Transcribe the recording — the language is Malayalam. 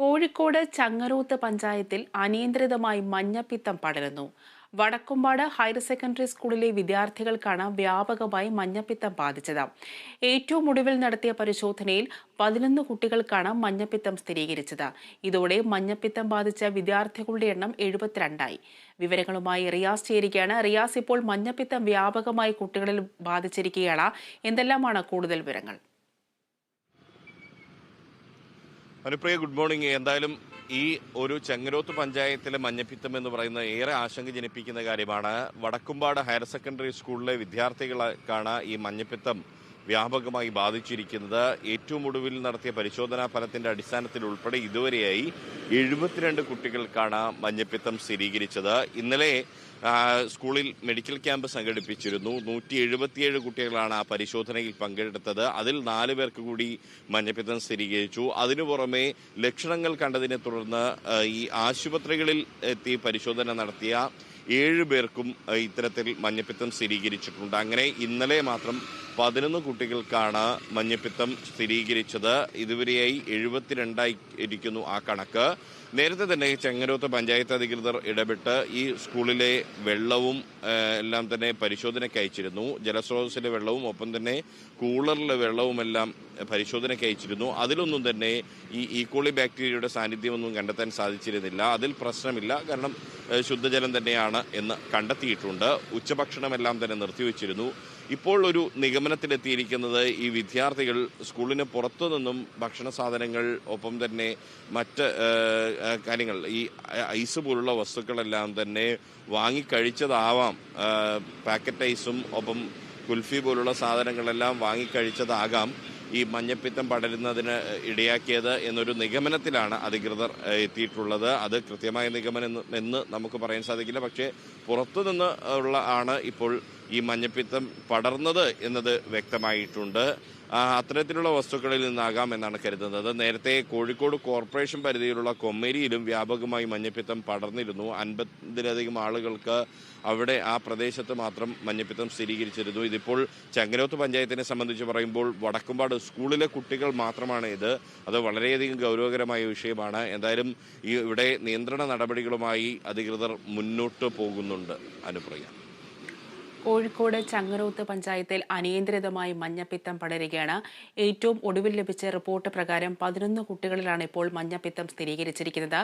കോഴിക്കോട് ചങ്ങരോത്ത് പഞ്ചായത്തിൽ അനിയന്ത്രിതമായി മഞ്ഞപ്പിത്തം പടരുന്നു. വടക്കുംപാട് ഹയർ സെക്കൻഡറി സ്കൂളിലെ വിദ്യാർത്ഥികൾക്കാണ് വ്യാപകമായി മഞ്ഞപ്പിത്തം ബാധിച്ചത്. ഏറ്റവും ഒടുവിൽ നടത്തിയ പരിശോധനയിൽ പതിനൊന്ന് കുട്ടികൾക്കാണ് മഞ്ഞപ്പിത്തം സ്ഥിരീകരിച്ചത്. ഇതോടെ മഞ്ഞപ്പിത്തം ബാധിച്ച വിദ്യാർത്ഥികളുടെ എണ്ണം എഴുപത്തിരണ്ടായി. വിവരങ്ങളുമായി റിയാസ് ചേരുകയാണ്. റിയാസ് ഇപ്പോൾ മഞ്ഞപ്പിത്തം വ്യാപകമായി കുട്ടികളിൽ ബാധിച്ചിരിക്കുകയാണ്. എന്തെല്ലാമാണ് കൂടുതൽ വിവരങ്ങൾ? Anupriya good morning. എന്തായാലും ഈ ഒരു ചെങ്ങരോത്ത് പഞ്ചായത്തിലെ മഞ്ഞപ്പിത്തം എന്ന് പറയുന്നത് ഏറെ ആശങ്ക ജനിപ്പിക്കുന്ന കാര്യമാണ്. വടക്കുംപാട് ഹയർ സെക്കൻഡറി സ്കൂളിലെ വിദ്യാർത്ഥികൾക്കാണ് ഈ മഞ്ഞപ്പിത്തം വ്യാപകമായി ബാധിച്ചിരിക്കുന്നത് ഏറ്റവും ഒടുവിൽ നടത്തിയ പരിശോധനാ ഫലത്തിന്റെ അടിസ്ഥാനത്തിൽ ഉൾപ്പെടെ ഇതുവരെയായി എഴുപത്തിരണ്ട് കുട്ടികൾക്കാണ് മഞ്ഞപ്പിത്തം സ്ഥിരീകരിച്ചത്. ഇന്നലെ സ്കൂളിൽ മെഡിക്കൽ ക്യാമ്പ് സംഘടിപ്പിച്ചിരുന്നു. നൂറ്റി എഴുപത്തിയേഴ് കുട്ടികളാണ് ആ പരിശോധനയിൽ പങ്കെടുത്തത്. അതിൽ നാല് പേർക്ക് കൂടി മഞ്ഞപ്പിത്തം സ്ഥിരീകരിച്ചു. അതിനു പുറമെ ലക്ഷണങ്ങൾ കണ്ടതിനെ തുടർന്ന് ഈ ആശുപത്രികളിൽ എത്തി പരിശോധന നടത്തിയ ഏഴ് പേർക്കും ഇത്തരത്തിൽ മഞ്ഞപ്പിത്തം സ്ഥിരീകരിച്ചിട്ടുണ്ട്. അങ്ങനെ ഇന്നലെ മാത്രം പതിനൊന്ന് കുട്ടികൾക്കാണ് മഞ്ഞപ്പിത്തം സ്ഥിരീകരിച്ചത്. ഇതുവരെയായി എഴുപത്തിരണ്ടായി ഇരിക്കുന്നു ആ കണക്ക്. നേരത്തെ തന്നെ ചെങ്ങരോത്ത് പഞ്ചായത്ത് അധികൃതർ ഇടപെട്ട് ഈ സ്കൂളിലെ വെള്ളവും എല്ലാം തന്നെ പരിശോധനയ്ക്ക് അയച്ചിരുന്നു. ജലസ്രോതസ്സിലെ വെള്ളവും ഒപ്പം തന്നെ കൂളറിലെ വെള്ളവുമെല്ലാം പരിശോധനയ്ക്ക് അയച്ചിരുന്നു. അതിലൊന്നും തന്നെ ഈ ഈക്കോളി ബാക്ടീരിയയുടെ സാന്നിധ്യമൊന്നും കണ്ടെത്താൻ സാധിച്ചിരുന്നില്ല. അതിൽ പ്രശ്നമില്ല. കാരണം ശുദ്ധജലം തന്നെയാണ്. എന്ന് കണ്ടെത്തിയിട്ടുണ്ട്. ഉച്ചഭക്ഷണമെല്ലാം തന്നെ നിർത്തിവെച്ചിരുന്നു. ഇപ്പോൾ ഒരു നിഗമനത്തിലെത്തിയിരിക്കുന്നത് ഈ വിദ്യാർത്ഥികൾ സ്കൂളിന് പുറത്തു നിന്നും ഭക്ഷണ സാധനങ്ങൾ ഒപ്പം തന്നെ മറ്റ് കാര്യങ്ങൾ ഈ ഐസ് പോലുള്ള വസ്തുക്കളെല്ലാം തന്നെ വാങ്ങിക്കഴിച്ചതാവാം. പാക്കറ്റ് ഐസും ഒപ്പം കുൽഫി പോലുള്ള സാധനങ്ങളെല്ലാം വാങ്ങിക്കഴിച്ചതാകാം. ഈ മഞ്ഞപ്പിത്തം പടരുന്നതിന് ഇടയാക്കിയത് എന്നൊരു നിഗമനത്തിലാണ് അധികൃതർ എത്തിയിട്ടുള്ളത്. അത് കൃത്യമായ നിഗമനം എന്ന് നമുക്ക് പറയാൻ സാധിക്കില്ല. പക്ഷേ പുറത്തുനിന്ന് ഉള്ള ആണ് ഇപ്പോൾ ഈ മഞ്ഞപ്പിത്തം പടർന്നത് എന്നത് വ്യക്തമായിട്ടുണ്ട്. അത്തരത്തിലുള്ള വസ്തുക്കളിൽ നിന്നാകാം എന്നാണ് കരുതുന്നത്. നേരത്തെ കോഴിക്കോട് കോർപ്പറേഷൻ പരിധിയിലുള്ള കൊമ്മേരിയിലും വ്യാപകമായി മഞ്ഞപ്പിത്തം പടർന്നിരുന്നു. അൻപതിലധികം ആളുകൾക്ക് അവിടെ ആ പ്രദേശത്ത് മാത്രം മഞ്ഞപ്പിത്തം സ്ഥിരീകരിച്ചിരുന്നു. ഇതിപ്പോൾ ചങ്ങരോത്ത് പഞ്ചായത്തിനെ സംബന്ധിച്ച് പറയുമ്പോൾ വടക്കുംപാട് സ്കൂളിലെ കുട്ടികൾ മാത്രമാണ് ഇത്. അത് വളരെയധികം ഗൗരവകരമായ വിഷയമാണ്. എന്തായാലും ഇവിടെ നിയന്ത്രണ നടപടികളുമായി അധികൃതർ മുന്നോട്ട് പോകുന്നുണ്ട്. അനുപ്രിയ. കോഴിക്കോട് ചങ്ങരോത്ത് പഞ്ചായത്തിൽ അനിയന്ത്രിതമായി മഞ്ഞപ്പിത്തം പടരുകയാണ്. ഏറ്റവും ഒടുവിൽ ലഭിച്ച റിപ്പോർട്ട് പ്രകാരം പതിനൊന്ന് കുട്ടികളിലാണ് ഇപ്പോൾ മഞ്ഞപ്പിത്തം സ്ഥിരീകരിച്ചിരിക്കുന്നത്.